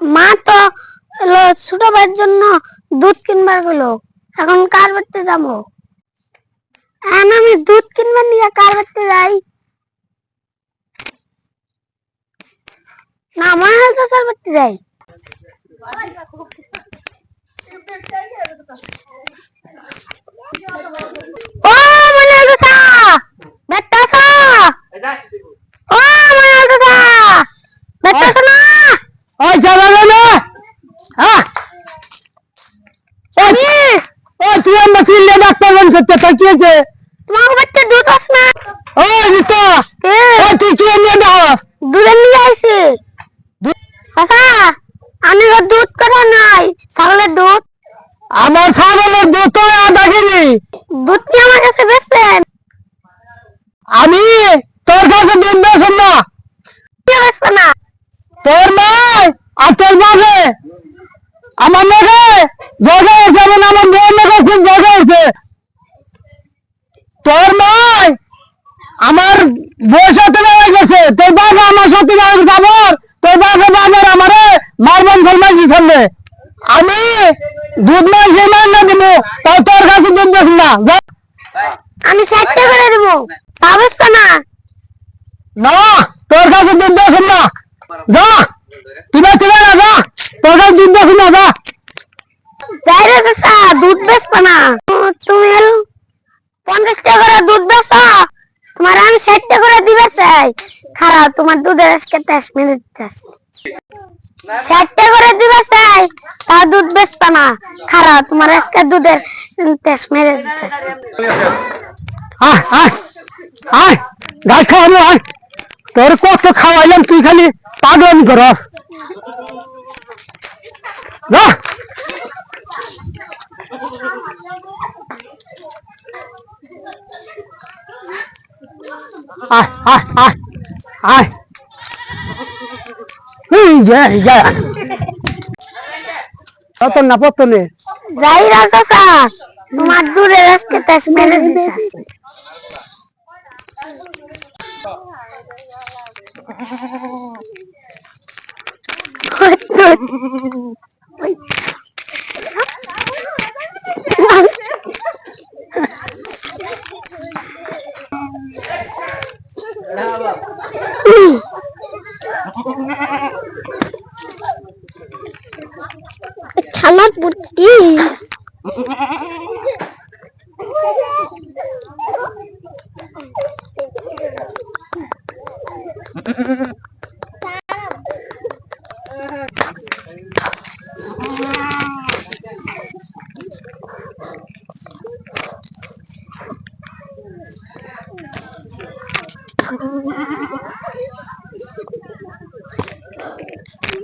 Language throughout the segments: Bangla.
মা তো ছোট ভাইয়ের জন্য দুধ কিনবার গেলো। এখন কার বাড়িতে যাব? আমি দুধ কিনবার নিয়ে কার বাড়িতে যাই? না মনে হয় চাচার বাড়িতে যাই। ও মনে চাচা বেটা ও মনে চাচা বেটা না। ওই যাবা না হ্যাঁ তুই আমার চিল্লে ডাক্তার বন করতে তোর কি হয়েছে তোমার বাচ্চা দুধ আস না? ওই রিতা ওই তুই কি নিয়ে দাও দুধের নিয়ে আইছে চাচা আমি তো দুধ করা নাই। ছাগলের দুধ? আমার ছাগলের দুধ তো আধা কেজি দুধ কি আমার কাছে বেচছেন আমি তোর কাছে দুধ বেছো না। তোর মাই আর তোর বাপে। আমার মেঘে জগে উঠছে এবং আমার মেয়ের মেঘে খুব জগে উঠছে তোর মাই আমার বউর সাথে গেছে তোর বাবা আমার সাথে বেড়ে যাব তোর বাবা বাবার আমারে মারবেন ফলমাইছি সামনে আমি দুধ যে মার না দিব তাও তোর কাছে দুধ দেখ না। আমি সাতটা করে দেবো পাবস না। না তোর কাছে দুধ দেখ না। যা তুই বেঁচে যা না যা তোর কাছে দুধ বেশ না যা যাই রে চাচা দুধ বেচবে না ও, তুমি হলো পঞ্চাশ টাকা করে দুধ বেচো তোমার আমি ষাটটা করে চাই খারাপ, তোমার দুধের আজকে তেস মেরে দিতেছি ষাটটা করে দিবে চাই তা দুধ বেচবে না। খারাপ, তোমার আজকে দুধের তেস মেরে দিতেছি আয় আয় আয়, গাছ খাওয়ানো আয়। খাওয়াইলাম তুই খালি পাগলামি করস। আয় আয় আয় আয় কত না পতনে যাই রা চাচা তোমার দুধের আজকে তেস মেরে sangat putih. Thank you.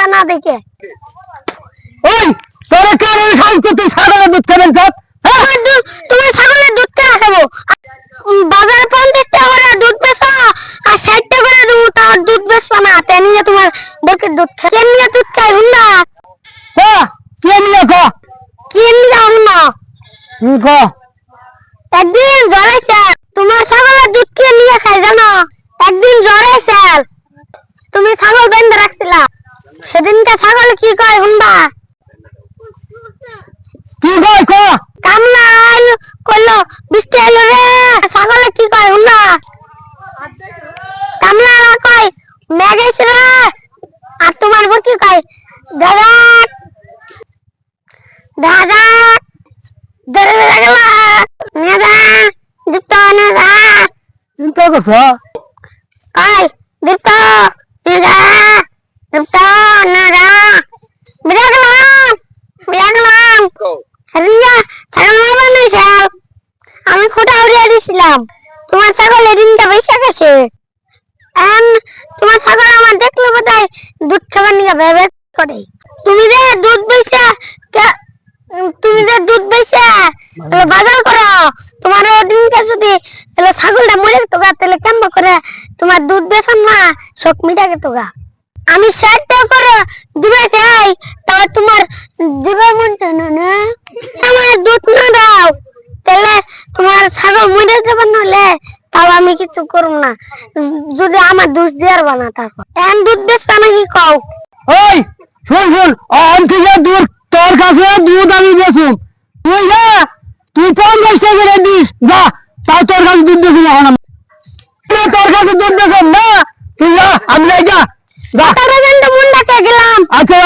বেচবা না দেখে। ওই তোরা কারণে সাহস তুই ছাগলের দুধ খাবেন চাপ তোমার তুমি ছাগলের দুধ কে খাব? বাজারে পঞ্চাশ টাকা করে দুধ বেচো আর ষাট টাকা করে দেবো তার দুধ বেচবা না। তাই নিয়ে তোমার বরকে দুধ খাই কেমনি দুধ খাই হুন্ডা হ্যাঁ কে নিয়ে ক কেমনি হুন্ডা হুম ক। একদিন জ্বরেছে সেদিনকে ছাগল কি কয় হুনবা কি কয় ক? কামলা আইল কইলো বৃষ্টি আইলো রে ছাগল কি কয় হুনবা কামলা কয় মেঘেস রে আর তোমার বউ কি কয়? দাদা দাদা দাদা লাগলা দাদা যুক্ত না যা চিন্তা করছ? রিয়া ছাগল মারবার নাই সাল আমি খোটা উড়িয়ে দিছিলাম। তোমার ছাগল এদিনটা বেশা গেছে। তোমার ছাগল আমার দেখলে বোধহয় দুধ খাবার নিয়ে ভেবে করে তুমি যে দুধ বেচা তুমি যে দুধ বেচা বাজার করো। তোমার ওদিনকে যদি ছাগলটা মরে যেত গা, তাহলে কেমন করে তোমার দুধ বেচান না শোক মিটা গেত গা। আমি টাকা করে দিবে চাই তা তোমার দিবে মন চায় না আমার দুধ না দাও। তাহলে তোমার ছাগল মরে যাবে নাহলে তাও আমি কিছু করব না। যদি আমার দুধ দেওয়ার বানা তারপর। এখন দুধ বেচবা নাকি কও? ওই শুন শুন অন থেকে দূর তোর কাছে দুধ আমি বেচুম। তুই না তুই পঞ্চাশ টাকা করে দিস যা তাও তোর কাছে দুধ বেচুম না, তোর কাছে দুধ বেচুম না। তুই যা আমি যা। গেলাম আচ্ছা।